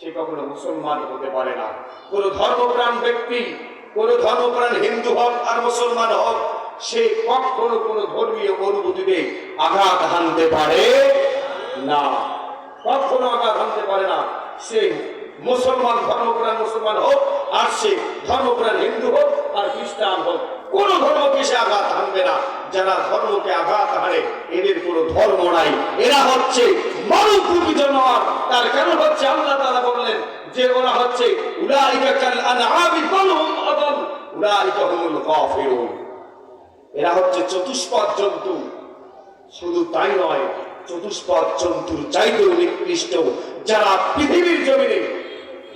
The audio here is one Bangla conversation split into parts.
সে কখনো মুসলমান হতে পারে না। কোন ধর্মপ্রাণ ব্যক্তি, কোন ধর্মপ্রাণ হিন্দু হোক আর মুসলমান হোক, সে কখনো কোন ধর্মীয় অনুভূতিতে আঘাত হানতে পারে না। কখনো আঘাত হানতে পারে না। সে মুসলমান ধর্মপ্রাণ মুসলমান হোক আর সে ধর্মপ্রাণ হিন্দু হোক আর খ্রিস্টান হোক কোন ধর্মকে সে আঘাত হানবে না। যারা ধর্মকে আঘাত হানে, এদের কোনো ধর্ম নাই। এরা হচ্ছে মানবরূপী জানোয়ার। তার কারণ হচ্ছে? আল্লাহ তাআলা বললেন যে ওরা হচ্ছে এরা হচ্ছে চতুষ্পদ জন্তু। শুধু তাই নয়, চতুষ্পদ জন্তুর চাইতেও নিকৃষ্ট। যারা পৃথিবীর জমিনে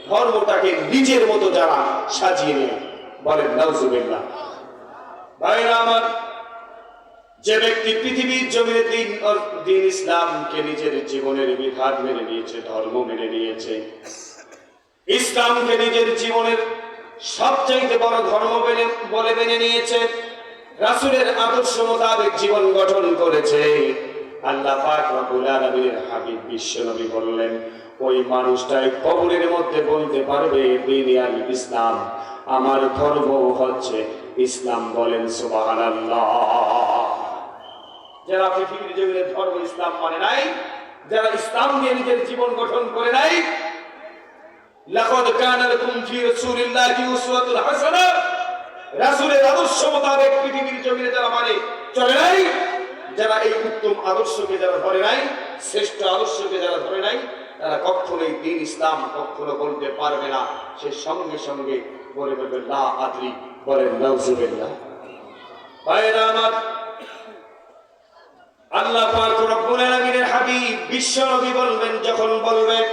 ধর্মটাকে নিজের মতো যারা সাজিয়ে নেয়, বলেন নাউজুবিল্লাহ। ভাইরা আমার, যে ব্যক্তি পৃথিবীর জমিনে দিন দিন ইসলামকে নিজের জীবনের বিধান মেনে নিয়েছে, ধর্ম মেনে নিয়েছে, ইসলামকে নিজের জীবনের সবচাইতে বড় ধর্ম বলে মেনে নিয়েছে, রাসূলের আদর্শ মোতাবেক জীবন গঠন করেছে, আল্লাহ পাক রব্বুল আলামিনের হাবিব বিশ্বনবী বললেন, ওই মানুষটাই কবরের মধ্যে বলতে পারবে দিনিয়াল ইসলাম, আমার ধর্ম হচ্ছে ইসলাম বলেন সুবহানাল্লাহ। যারা পৃথিবীর জমিনে ধর্ম ইসলাম মানে নাই, যারা ইসলাম নিয়ে নিজের জীবন গঠন করে নাই আদর্শ পৃথিবীর যারা মানে চলে নাই, যারা এই উত্তম আদর্শকে যারা ধরে নাই, শ্রেষ্ঠ আদর্শকে যারা ধরে নাই, তারা দিন ইসলাম বলতে পারবে না। সে সঙ্গে সঙ্গে বলে বলবে, লা আদরি বলেন, নাউজুবিল্লাহ। ভাইরা আমার, আল্লাহ পাক রব্বুল আলামিনের হাবিব বিশ্ব নবী বলবেন, যখন বলবেন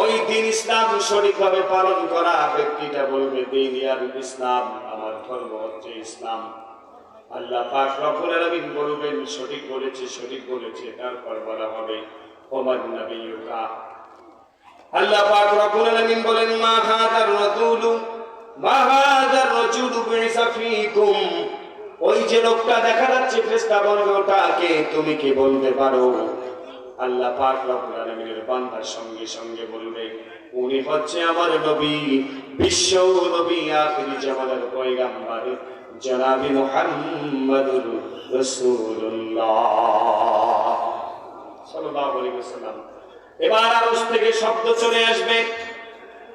ওই দিন ইসলাম সঠিকভাবে পালন করা ব্যক্তিটা বলবে, দিন ইয়ার ইসলাম, আমার ধর্ম হচ্ছে ইসলাম। আল্লাহ পাক রব্বুল আলামিন বলবেন, সঠিক বলেছে সঠিক বলেছে, তারপর বলা হবে ওমান নবিয়ুকা আল্লাহ পাক রব্বুল আলামিন বলেন, মা হাদার রাসূলু মা হাদার রাজুলু বিসা ওই যে লোকটা দেখা যাচ্ছে তুমি কি বলতে পারো? আল্লাহ পাক রব্বুল আলামিনের বান্দার সঙ্গে সঙ্গে বলবে, উনি হচ্ছে আমার নবী, বিশ্ব নবী, আখিরি জনাবি মুহাম্মাদুর রাসূলুল্লাহ। সাল্লাল্লাহু আলাইহি ওয়াসাল্লাম। এবার আরশ থেকে শব্দ চলে আসবে।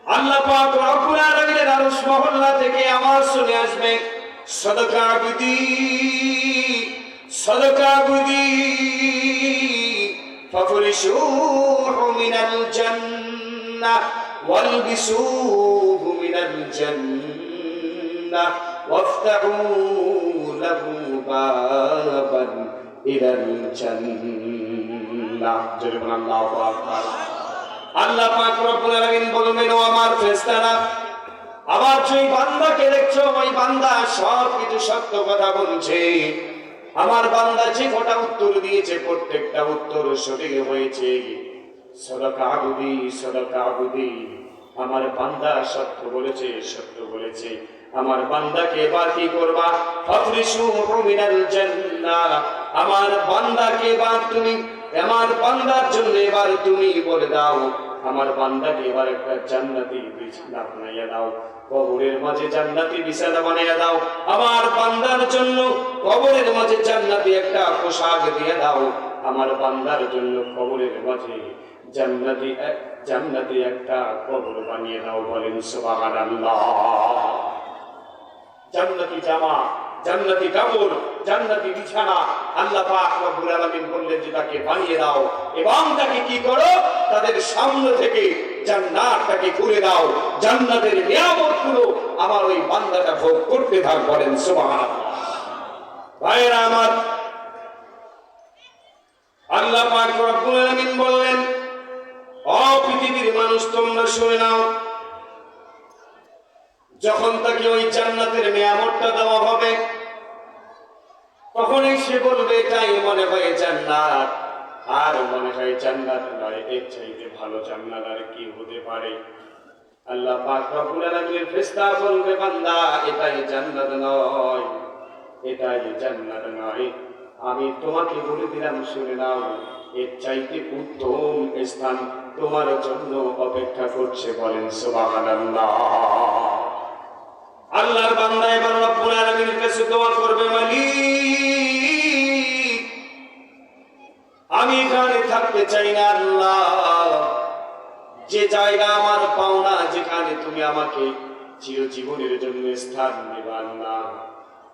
আল্লাহ পাক রব্বুল আলামিনের আরশ মহল্লা থেকে আওয়াজ শুনে আসবে সদকা বিদি সদকা বিদি فافرشوه من الجنة والبسوه من الجنة وافتحوا له بابا إلى الجنة جربنا الله أكبر আল্লাহ পাক রব্বুল আলামিন বলবেন ও আমার ফেরেশতারা, আমার যে বান্দাকে দেখছ, ওই বান্দা সব কিছু সত্য কথা বলছে। আমার বান্দা যে কটা উত্তর দিয়েছে, প্রত্যেকটা উত্তর সঠিক হয়েছে। সদকা আবুদি আমার বান্দা সত্য বলেছে সত্য বলেছে। আমার বান্দাকে এবার কি করবা ফাফরিসু মিনাল জান্নাহ। আমার বান্দাকে এবার তুমি, আমার বান্দার জন্য এবার তুমি বলে দাও আমার বান্দাকে এবার একটা জান্নাতি বিছানা বানাইয়া দাও। কবরের মাঝে জান্নাতি বিছানা বানাইয়া দাও। আমার বান্দার জন্য কবরের মাঝে জান্নাতি একটা পোশাক দিয়ে দাও। আমার বান্দার জন্য কবরের মাঝে জান্নাতি জান্নাতি একটা কবর বানিয়ে দাও বলেন সুবহানাল্লাহ। জান্নাতি জামা। জান্নাতি কাপড়, জান্নাতি বিছানা, আল্লাহ পাক রব্বুল আলামিন বললেন যে তাকে বানিয়ে দাও এবং তাকে কি করো? তাদের সামনে থেকে জান্নাতটাকে খুলে দাও, জান্নাতের নিয়ামতগুলো আমার ওই বান্দাটা ভোগ করতে থাক বলেন, সুবহানাল্লাহ। ভাইরা আমার, আল্লাহ পাক রব্বুল আলামিন বললেন, ও পৃথিবীর মানুষ, তোমরা শুনে নাও, যখন তাকে ওই জান্নাতের নিয়ামতটা দেওয়া হবে তখনই সে বলবে এটাই মনে হয় জান্নাত। আর মনে হয় জান্নাত নয়, এর চাইতে ভালো জান্নাত আর কি হতে পারে? আল্লাহ পাক রব্বুল আলামিনের ফেরেশতা বলবে, বান্দা, এটাই জান্নাত নয়, এটাই জান্নাত নয়। আমি তোমাকে বলে দিলাম, শুনে নাও, এর চাইতে উত্তম স্থান তোমার জন্য অপেক্ষা করছে বলেন সুবহানাল্লাহ। তুমি আমাকে চিরজীবনের জন্য স্থান দেবে আল্লাহ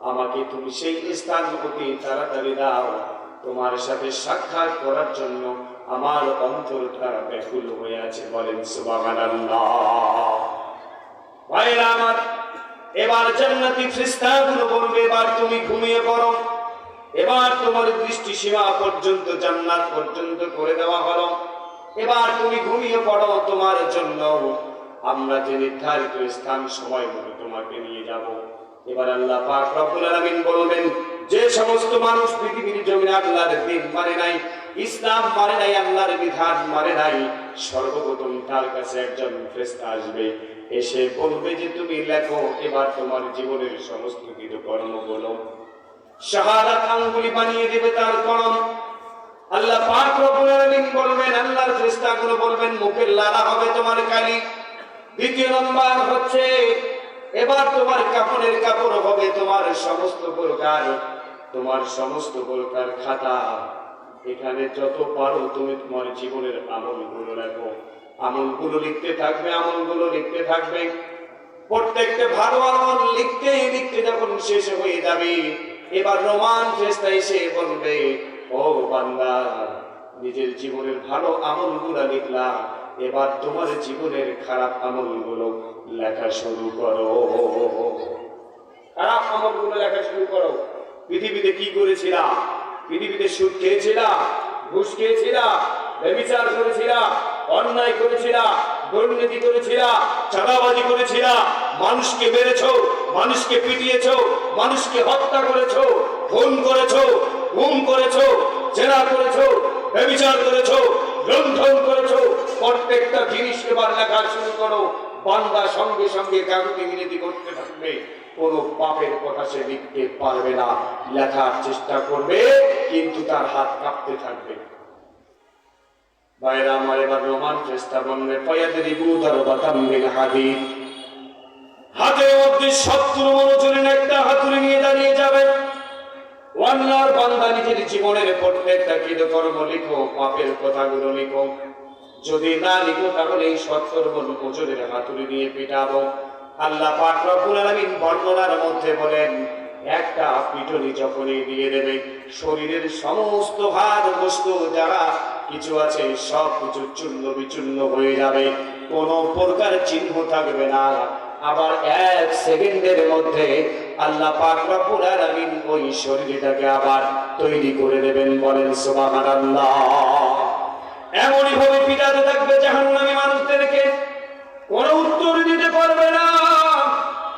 আমাকে তুমি সেই স্থান হতে তাড়াতাড়ি দাও। তোমার সাথে সাক্ষাৎ করার জন্য আমার অন্তরটা ব্যাকুল হয়ে আছে বলেন ভাইরা আমার, এবার জান্নাতি ফেরেশতাগুলো বলবে, এবার তুমি ঘুমিয়ে পড়ো। এবার তোমার দৃষ্টি সীমা পর্যন্ত, জান্নাত পর্যন্ত করে দেওয়া হলো। এবার তুমি ঘুমিয়ে পড়ো তোমার জন্য। আমরা যে নির্ধারিত স্থান, সময় মতো তোমাকে নিয়ে যাব। এবার আল্লাহ পাক রব্বুল আলামিন বলবেন, যে সমস্ত মানুষ পৃথিবীর জমিনে আল্লাহর দিন মানে নাই, ইসলাম মানে নাই, আল্লাহর বিধান মানে নাই, সর্বপ্রথম তার কাছে একজন ফেরেশতা আসবে। এসে বলবে যে, তুমি লেখো, এবার তোমার জীবনের সমস্ত কিছু কর্মগুলো শাহাদাত আঙ্গুলি বানিয়ে দেবে তার কলম। আল্লাহ পাক রব্বুল আলামিন বলবেন, আল্লাহর ফেরেশতাগুলো বলবেন, মুখের লালা হবে তোমার কালি। দ্বিতীয় নম্বর হচ্ছে, এবার তোমার কাপড়ের কাপড় হবে তোমার সমস্ত প্রকার তোমার সমস্ত প্রকার খাতা। এখানে যত পারো তুমি তোমার জীবনের আমলগুলো লেখো। আমলগুলো লিখতে থাকবে, আমলগুলো লিখতে থাকবে। প্রত্যেকটা ভালো আমল লিখতে লিখতে যখন শেষ হয়ে যাবে, এবার রোমান ফেস্তা এসে বলবে, ও বান্দা, নিজের জীবনের ভালো আমলগুলো লিখলা। এবার তোমার জীবনের খারাপ আমলগুলো লেখা শুরু করো। খারাপ আমলগুলো লেখা শুরু করো। পৃথিবীতে কি করেছিলা? পৃথিবীতে সুদ খেয়েছিলা? ঘুষ খেয়েছিলা? ব্যবিচার করেছিলা? অন্যায় করেছিলা? দুর্নীতি করেছিলা? চাঁদাবাজি করেছিলা? মানুষকে মেরেছো? মানুষকে পিটিয়েছো? মানুষকে হত্যা করেছ? খুন করেছ? ঘুম করেছ? জেরা করেছ? ব্যবিচার করেছ? লুণ্ঠন প্রত্যেকটা জিনিস এবার লেখা শুরু করো। বান্দা সঙ্গে সঙ্গে কাগজে মিনতি করতে থাকবে। কোনো পাপের কথা সে লিখতে পারবে না। লেখার চেষ্টা করবে, কিন্তু তার হাত কাঁপতে থাকবে। জীবনের প্রত্যেকটা কৃতকর্ম লিখো, পাপের কথাগুলো লিখো। যদি না লিখো তাহলে এই সত্তর বন ওজনের হাতুড়ি নিয়ে পিটাবো। আল্লাহ পাক রব্বুল আলামিন বর্ণনার মধ্যে বলেন, একটা পিটনি যখনই দিয়ে দেবে, শরীরের সমস্ত হাত বস্তু যারা কিছু আছে সব কিছু চূর্ণ বিচূর্ণ হয়ে যাবে। কোনো প্রকার চিহ্ন থাকবে না। আবার এক সেকেন্ডের মধ্যে আল্লাহ পাক রব্বুল আলামিন ওই শরীরটাকে আবার তৈরি করে দেবেন বলেন সুবহানাল্লাহ। এমনই ভাবে পিটাতে থাকবে জাহান্নামী মানুষদেরকে। কোন উত্তর দিতে পারবে না।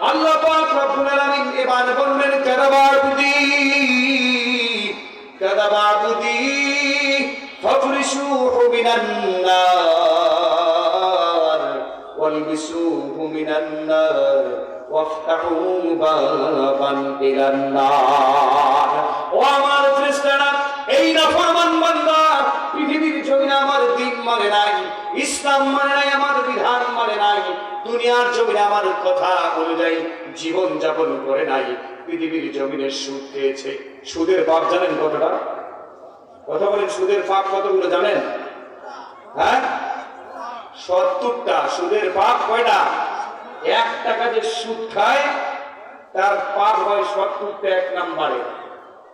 আল্লাহ পাক এবার বলবেন কাদাবাবুদি কাদাবাবুদি ফাফরিশুহু মিনান ও আমার ফেরেশতারা, এই নাফরমান দুনিয়ার জমিনে আমার কথা অনুযায়ী জীবন যাপন করে নাই। পৃথিবীর জমিনে সুদ খেয়েছে সুদের পাপ জানেন কতটা? কথা বলেন, সুদের পাপ কতগুলো জানেন? হ্যাঁ? সত্তরটা। সুদের পাপ কয়টা? এক টাকা যে সুদ খায়, তার পাপ হয় সত্তরটা এক নাম্বারে।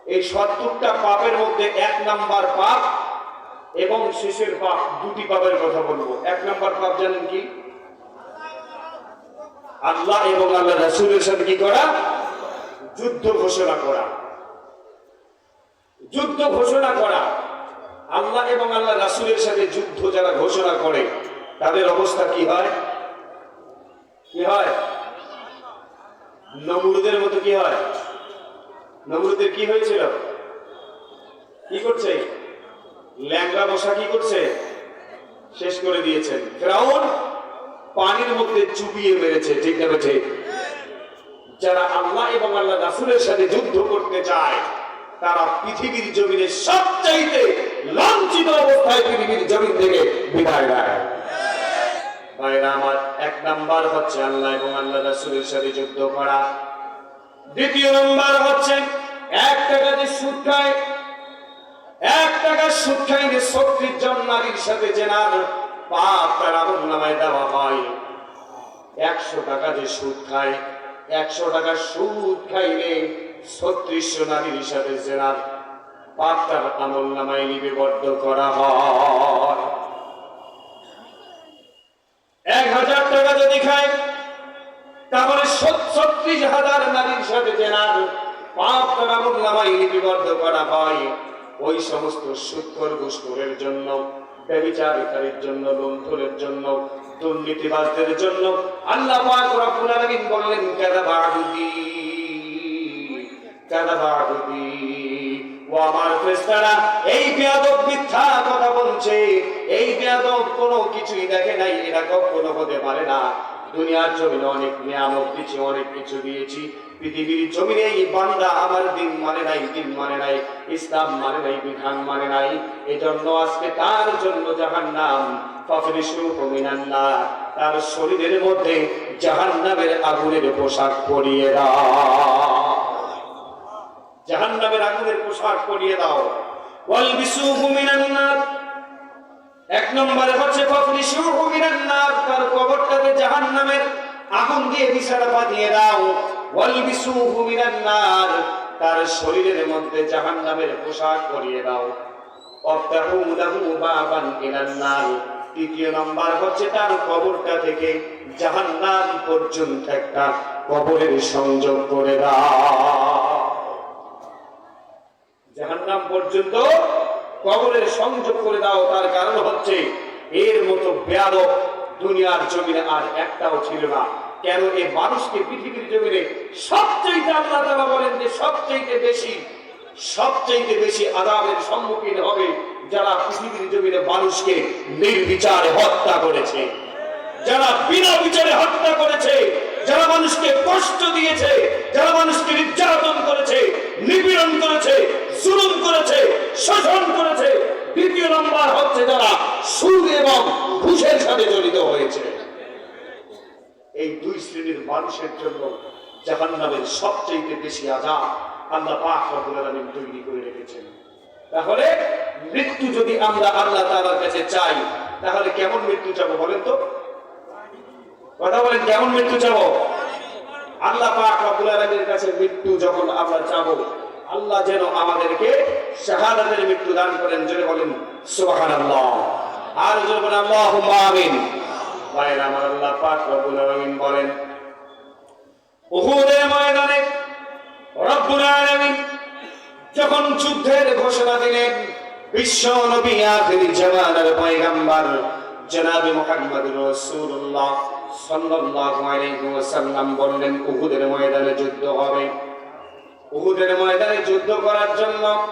এই সত্তরটা পাপের মধ্যে এক নাম্বার পাপ এবং শেষের পাপ দুটি পাপের কথা বলব। এক নাম্বার পাপ জানেন কি? আল্লাহ এবং আল্লাহ রাসুলের সাথে কি করা? যুদ্ধ ঘোষণা করা। যুদ্ধ ঘোষণা করা। আল্লাহ এবং আল্লাহ রাসুলের সাথে যুদ্ধ যারা ঘোষণা করে, তাদের অবস্থা কি হয়? কি হয়? নমরুদের মতো কি হয়? নমরুদের কি হয়েছিল? কি করছে? ল্যাংরা বসা কি করছে? শেষ করে দিয়েছেন। ফেরাউন পানির মধ্যে চুবিয়ে মেরেছে, ঠিক না ঠিক যারা আল্লাহ এবং আল্লাহ রাসুলের সাথে যুদ্ধ করতে চায়, তারা পৃথিবীর জমিনে সবচাইতে লাঞ্ছিত অবস্থায় পৃথিবীর জমিন থেকে বিদায় নেয়। ভাইরা এক নাম্বার সাথে জেনার পাপ তার আমল দেওয়া হয়। একশো টাকা যে সুদ খায়, একশো টাকা সুদ খাইলে ছত্রিশশো নারীর সাথে জেনার পাপ তার আমল নামায় করা হয়। এক হাজার টাকা যদি খায়, তাহলে ছত্রিশ হাজার নারীর সাথে জেনার পাপ তার আমল নামায় লিপিবদ্ধ করা হয়। ওই সমস্ত সুৎকর ঘুষখোরের জন্য ব্যবিচারকারীর জন্য জন্য দুর্নীতিবাজদের জন্য আল্লাহ বললেন ও আমার এই বেয়াদব মিথ্যা কথা বলছে এই বেয়াদব কোনো কিছুই দেখে নাই, এরা কখনো হতে পারে না। দুনিয়ার জমিনে অনেক নিয়ামক দিয়েছি, অনেক কিছু দিয়েছি। পৃথিবীর জমিনে এই বান্দা আমার দিন মানে নাই, দিন মানে নাই, ইসলাম মানে নাই, বিধান মানে নাই। এজন্য আজকে তার জন্য ফাফরিশু মিনান্না তার শরীরের মধ্যে জাহান্নামের আগুনের পোশাক পরিয়ে দাও। জাহান্নামের আগুনের পোশাক পরিয়ে দাও। ওয়াল বিসুহু মিনান নার এক নম্বরে হচ্ছে তার কবরটাকে জাহান্নামের আগুন দিয়ে বিছানা পাতিয়ে দাও। তার শরীরের মধ্যে জাহান্নামের পোশাক পরিয়ে দাও। কবরটা থেকে পর্যন্ত একটা কবরের সংযোগ করে দাও। পর্যন্ত কবরের সংযোগ করে দাও, তার কারণ হচ্ছে এর মতো বেয়াদব দুনিয়ার জমিনে আর একটাও ছিল না। কেন এই মানুষকে পৃথিবীর জমিনে সবচেয়ে আল্লাহ তাআলা বলেন যে সবচেয়ে বেশি সবচেয়ে বেশি আদাবের সম্মুখীন হবে যারা পৃথিবীর জমিনে মানুষকে নির্বিচারে হত্যা করেছে। যারা বিনা বিচারে হত্যা করেছে, যারা মানুষকে কষ্ট দিয়েছে, যারা মানুষকে নির্যাতন করেছে, নিপীড়ন করেছে জুলুম করেছে শোষণ করেছে। দ্বিতীয় নম্বর হচ্ছে যারা সুদ এবং ঘুষের সাথে জড়িত হয়েছে। এই দুই শ্রেণির মানুষের জন্য জাহান্নামের সবচেয়ে বেশি আজাব আল্লাহ পাক রব্বুল তৈরি করে রেখেছেন। তাহলে মৃত্যু যদি আমরা আল্লাহ তাআলার কাছে চাই, তাহলে কেমন মৃত্যু চাবো বলেন তো? কথা বলেন, কেমন মৃত্যু চাবো? আল্লাহ পাক রব্বুল কাছে মৃত্যু যখন আমরা চাবো আল্লাহ যেন আমাদেরকে শাহাদাতের মৃত্যু দান করেন, জোরে বলেন, সুবহানাল্লাহ। আর জোরে বলেন, আল্লাহুম্মা আমিন। আমার আল্লাহ পাক বলেন, উহুদের ময়দানে রব্বুল যখন যুদ্ধের ঘোষণা দিলেন, বিশ্ব নবী আখিরি জামানার পয়গম্বর জনাবে মুহাম্মদ রাসূলুল্লাহ সাল্লাল্লাহু আলাইহি ওয়াসাল্লাম বললেন, উহুদের ময়দানে যুদ্ধ হবে। উহুদের ময়দানে যুদ্ধ করার জন্য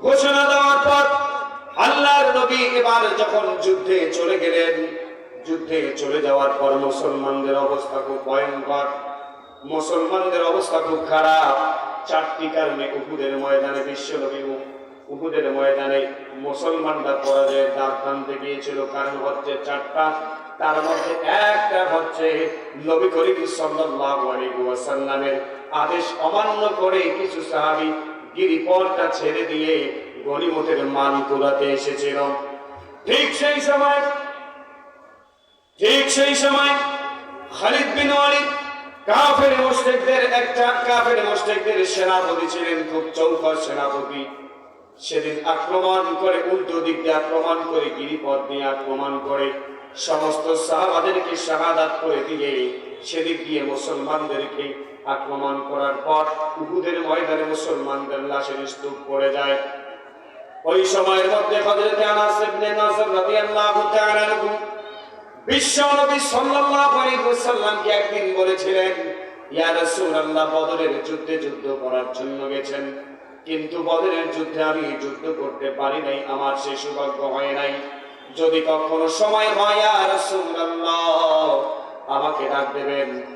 ঘোষণা দেওয়ার পর আল্লাহর নবী এবার যখন যুদ্ধে চলে গেলেন, যুদ্ধে চলে যাওয়ার পর মুসলমানদের অবস্থা খুব ভয়ঙ্কর। মুসলমানদের অবস্থা খুব খারাপ। চারটি কারণে উহুদের ময়দানে বিশ্বনবী উহুদের ময়দানে মুসলমানরা পরাজয়ের দ্বার টানতে গিয়েছিল। কারণ হচ্ছে চারটা, তার মধ্যে একটা হচ্ছে নবী করিম সাল্লাল্লাহু আলাইহি ওয়াসাল্লামের আদেশ অমান্য করে কিছু সাহাবী গিরিপথটা ছেড়ে দিয়ে গনিমতের মান তোলাতে এসেছিল। ঠিক সেই সময়, ঠিক সেই সময় খালিদ বিন ওয়ালিদ কাফের মুশরিকদের একটা, কাফের মুশরিকদের সেনাপতি ছিলেন, খুব চৌকস সেনাপতি। সেদিন আক্রমণ করে উল্টো দিক দিয়ে আক্রমণ করে, গিরিপথ দিয়ে আক্রমণ করে সমস্ত সাহাবাদেরকে শাহাদাত করে দিয়ে সেদিক দিয়ে মুসলমানদেরকে আক্রমণ করার পর উহুদের ময়দানে মুসলমানদের লাশের স্তূপ পড়ে যায়। ওই সময়ের মধ্যে হযরত আনাস ইবনে নাসর রাদিয়াল্লাহু তাআলা বিশ্ব নবী সাল্লাল্লাহু আলাইহি ওয়াসাল্লামকে একদিন বলেছিলেন, ইয়া রাসূলুল্লাহ, বদরের যুদ্ধে যুদ্ধ করার জন্য গেছেন। কিন্তু বদরের যুদ্ধে আমি যুদ্ধ করতে পারি নাই, আমার সে সৌভাগ্য হয় নাই। যদি কখনো সময় হয়, ইয়া রাসূলুল্লাহ, আমাকে ডাক দেবেন।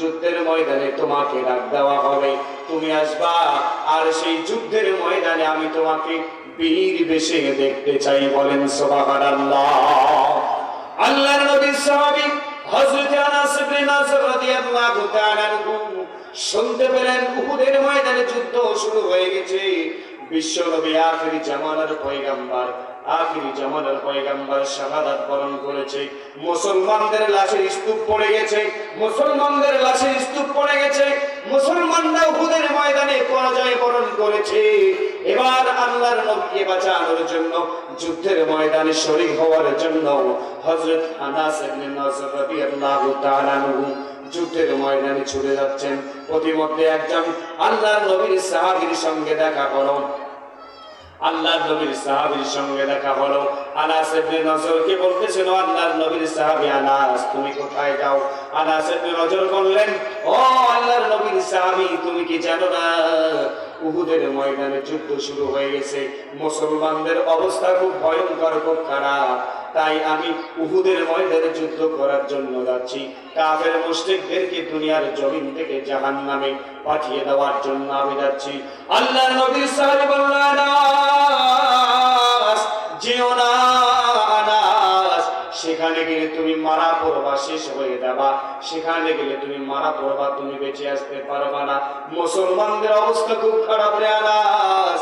যুদ্ধের ময়দানে তোমাকে ডাক দেওয়া হবে। তুমি আসবা, আর সেই যুদ্ধের ময়দানে আমি তোমাকে বীর বেশে দেখতে চাই বলেন সুবহানাল্লাহ। আল্লাহর নবীর সাহাবী ময়দানে যুদ্ধ শুরু হয়ে গেছে। বিশ্ব নবী আখিরি জামানার পয়গাম্বার আখিরি শাহাদাত বরণ করেছে। মুসলমানদের লাশের স্তূপ পড়ে গেছে। মুসলমানদের লাশের স্তূপ পড়ে গেছে। মুসলমানরা উহুদের ময়দানে পরাজয় বরণ করেছে। এবার আল্লাহর নবীকে বাঁচানোর জন্য, যুদ্ধের ময়দানে শরীক হওয়ার জন্য হযরত আনাস ইবনে নজর রাদিয়াল্লাহু তাআলা যুদ্ধের ময়দানে ছুটে যাচ্ছেন। প্রতিমধ্যে একজন আল্লাহর নবীর সাহাবীর সঙ্গে দেখা হলো নবীর সঙ্গে দেখা হলো। আনাস ইবনে আল্লাহর নবীর সাহাবী আনাস, তুমি কোথায় যাও? আনাস ইবনে নজর বললেন, ও আল্লাহর নবীর সাহাবী, তুমি কি জানো না? উহুদের ময়দানে যুদ্ধ শুরু হয়ে গেছে। মুসলমানদের অবস্থা খুব ভয়ঙ্কর, খুব খারাপ। তাই আমি উহুদের ময়দানে যুদ্ধ করার জন্য যাচ্ছি। কাফের মুশরিকদেরকে দুনিয়ার জমিন থেকে জাহান্নামে পাঠিয়ে দেওয়ার জন্য আমি যাচ্ছি। আল্লাহর নবী সাহাবী বললেন যেও না সেখানে গেলে তুমি মারা পড়বা, শেষ হয়ে যাবা। সেখানে গেলে তুমি মারা পড়বা, তুমি বেঁচে আসতে পারবা না। মুসলমানদের অবস্থা খুব খারাপ রে আনাস।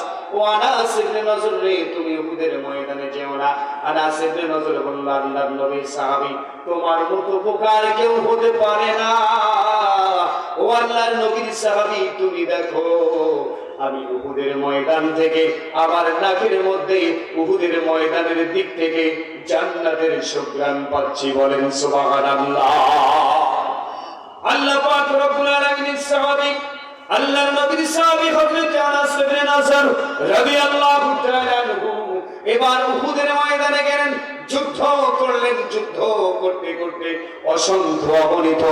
তুমি দেখো, আমি উহুদের ময়দান থেকে, আমার নাকের মধ্যে উহুদের ময়দানের দিক থেকে জান্নাতের সুগ্রাণ পাচ্ছি বলেন সুবহানাল্লাহ। আল্লাহ পাক রব্বুল আলামিনের সাহাবী আল্লাহর নবীর সাহাবী হযরত আনাস ইবনে নাসর রাদিয়াল্লাহু তাআলা আনহু এবার উহুদের ময়দানে গেলেন, যুদ্ধ করলেন, যুদ্ধ করতে করতে অসংখ্য অগণিত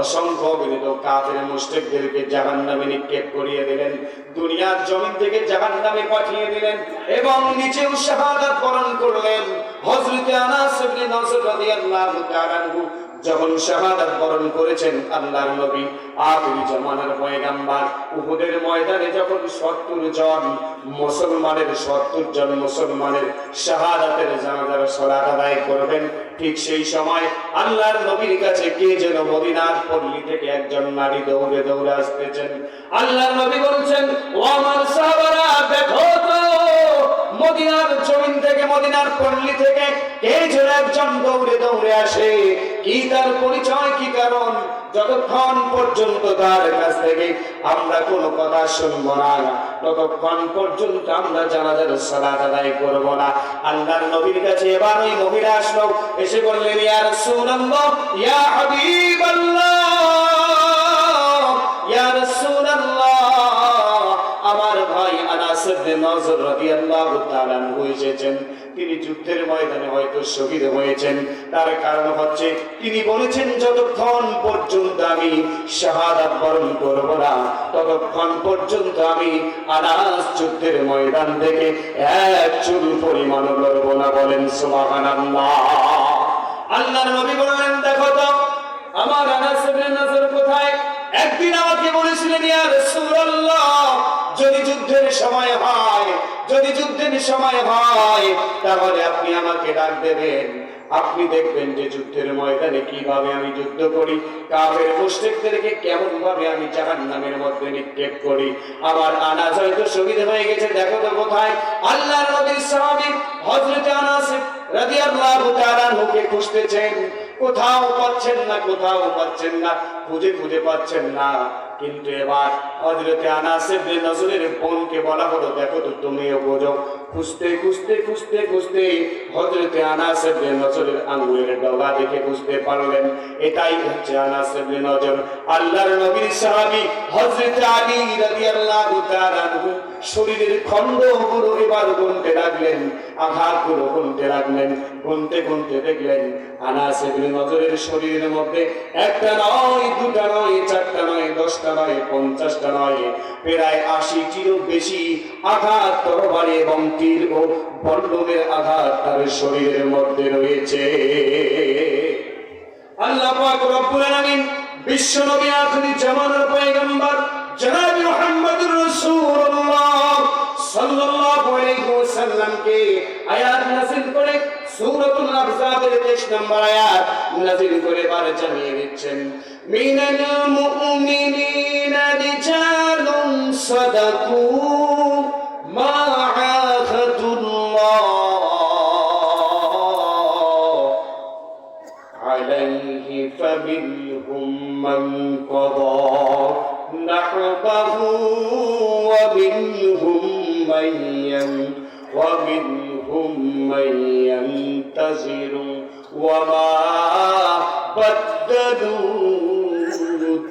অসংখ্য অগণিত কাফের মুশরিকদেরকে জাহান্নামে নিক্ষেপ করিয়ে দিলেন, দুনিয়ার জমিন থেকে জাহান্নামে পাঠিয়ে দিলেন এবং নিচেও শাহাদাত বরণ করলেন হযরত আনাস ইবনে নাসর রাদিয়াল্লাহু তাআলা আনহু। যখন শাহাদাত বরণ করেছেন আল্লাহর নবী, আখিরি জামানার পয়গাম্বার। উহুদের ময়দানে যখন 70 জন মুসলমানের 70 জন মুসলমানের শাহাদাতের জানাজার সালাত আদায় করবেন, ঠিক সেই সময় আল্লাহর নবীর কাছে কে যেন মদিনার পল্লী থেকে একজন নারী দৌড়ে দৌড়ে আসতেছেন। আল্লাহর নবী বলছেন, ও আমার সাহাবারা, দেখো তো, মদিনার জমিন থেকে, মদিনার পল্লী থেকে কে যেন একজন দৌড়ে দৌড়ে আসে? তার পরিচয় কি কারণ? যতক্ষণ পর্যন্ত তার কাছ থেকে আমরা কোনো কথা শুনব না, ততক্ষণ পর্যন্ত আমরা জানাজার সালাত আদায় করব না। আল্লাহর নবীর কাছে এবার ওই মহিলা আসলো, এসে বললেন, ইয়া রাসূলুল্লাহ, ইয়া হাবিবাল্লাহ, ইয়া রাসূলুল্লাহ। আমার ভাই আনাস ইবনে নজর রাদিয়াল্লাহু তাআলা এসেছেন। তিনি যুদ্ধের ময়দানে হয়তো শহীদ হয়েছেন। তার কারণ হচ্ছে, তিনি বলেছেন, যতক্ষণ পর্যন্ত আমি শাহাদাত বরণ করব না, ততক্ষণ পর্যন্ত আমি আনাস যুদ্ধের ময়দান থেকে এক চুল পরিমাণ লড়ব না। বলেন, সুবহানাল্লাহ। আল্লাহর নবী বললেন, দেখো তো, আমার আনাস কোথায়? একদিন আমাকে বলেছিলেন যদি যুদ্ধের সময় হয়, যদি যুদ্ধের সময় হয়, তাহলে আপনি আমাকে ডাক দেবেন। আপনি দেখবেন যে যুদ্ধের ময়দানে কীভাবে আমি যুদ্ধ করি। কাফের মুশরিকদেরকে কেমন ভাবে আমি জাহান্নামের মধ্যে নিক্ষেপ করি। আমার আনাস হয়তো শহীদ হয়ে গেছে, দেখো তো কোথায়। আল্লাহর নবীর সাহাবী হযরত আনাস রাদিয়াল্লাহু তাআলা মুখে খুঁজতেছেন। কোথাও পাচ্ছেন না কোথাও পাচ্ছেন না খুঁজে খুঁজে পাচ্ছেন না। কিন্তু এবার হজরতে আনাস ইবনে নজরের বোনকে বলা হলো, দেখো তো তুমিও বোঝো। খুঁজতে খুঁজতে খুঁজতে খুঁজতে হজরতে আনাস ইবনে নজরের আঙ্গুলের ডগা দেখে বুঝতে পারলেন, এটাই হচ্ছে আনাস ইবনে নজর। আল্লাহর নবীর সাহাবী হযরত আলী রাদিয়াল্লাহু তাআলা শরীরের খণ্ডগুলো এবার গুনতে লাগলেন, আঘাতগুলো গুনতে লাগলেন, গুনতে গুনতে দেখলেন আনাস ইবনে নজরের শরীরের মধ্যে একটা নয়, দুটা নয়, চারটা নয়, দশটা নয়, পঞ্চাশটা নয়, প্রায় আশিটিরও বেশি আঘাত তরবারি এবং তীর ও বল্লমের আঘাত তার শরীরের মধ্যে রয়েছে। আল্লাহ পাক রব্বুল আলামিন বিশ্ব নবী আখরি জামানার পয়গম্বর জনাব মুহাম্মদুর রাসূলুল্লাহ সাল্লাল্লাহু আলাইহি ওয়াসাল্লামকে আয়াত নাযিল করে সূরাতুল আহজাবের 23 নম্বর আয়াত নাযিল করে বার জানিয়ে দিচ্ছেন। من المؤمنين رجال صدقوا ما عاهدوا الله عليه فمنهم من قضى نحبه ومنهم من ومنهم من ينتظر وما بدلوا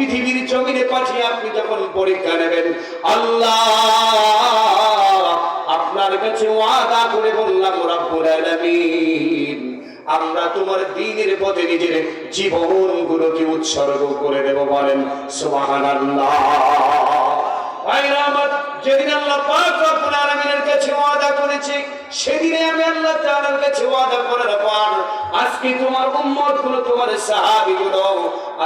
পৃথিবীর জমিনে পাঠিয়ে আপনি যখন পরীক্ষা নেবেন আল্লাহ আপনার কাছে ওয়াদা করে বললাম রব্বুল আলামিন আমরা তোমার দিনের পথে নিজের জীবন গুলোকে উৎসর্গ করে দেব বলেন সুবহানাল্লাহ। আমার, যেদিন আল্লাহ পাক রব্বুল আলামিনের কাছে ওয়াদা করেছে সেদিনে আমি আল্লাহ তাআলার কাছে ওয়াদা করার পর, আজকে তোমার উম্মতগুলো তোমার সাহাবী গুলো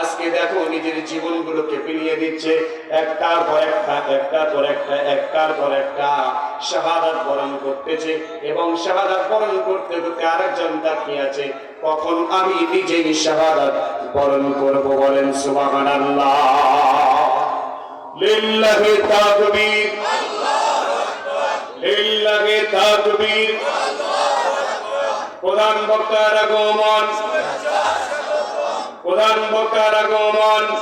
আজকে দেখো নিজের জীবনগুলোকে বিলিয়ে দিচ্ছে। একটার পর একটা, একটার পর একটা, একটার পর একটা শাহাদাত বরণ করতেছে এবং শাহাদাত বরণ করতে করতে আরেকজন তাকিয়ে আছে, কখন আমি নিজেই শাহাদাত বরণ করব বলেন সুবহানাল্লাহ? লিল্লাহি তাকবীর। প্রধান বক্তার আগমন। প্রধান বক্তার আগমন।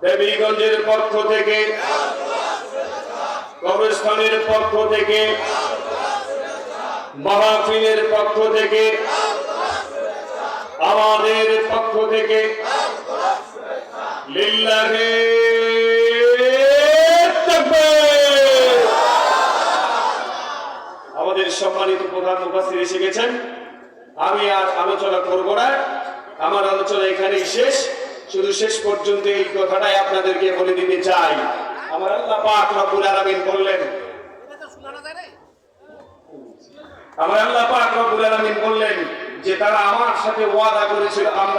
দেবীগঞ্জের পক্ষ থেকে। কবরস্থানের পক্ষ থেকে। মাহফিলের পক্ষ থেকে। আমাদের পক্ষ থেকে। লিল্লাহে তাকবীর। আমাদের সম্মানিত প্রধান মুফাসসির এসে গেছেন। আমি আর আলোচনা করব না। আমার আলোচনা এখানেই শেষ। শুধু শেষ পর্যন্ত এই কথাটাই আপনাদেরকে বলে দিতে চাই। আমার আল্লাহ পাক রব্বুল আলামিন বললেন, আমার আল্লাহ পাক রব্বুল আলামিন বললেন যে তারা আমার সাথে ওয়াদা করেছিল, আমরা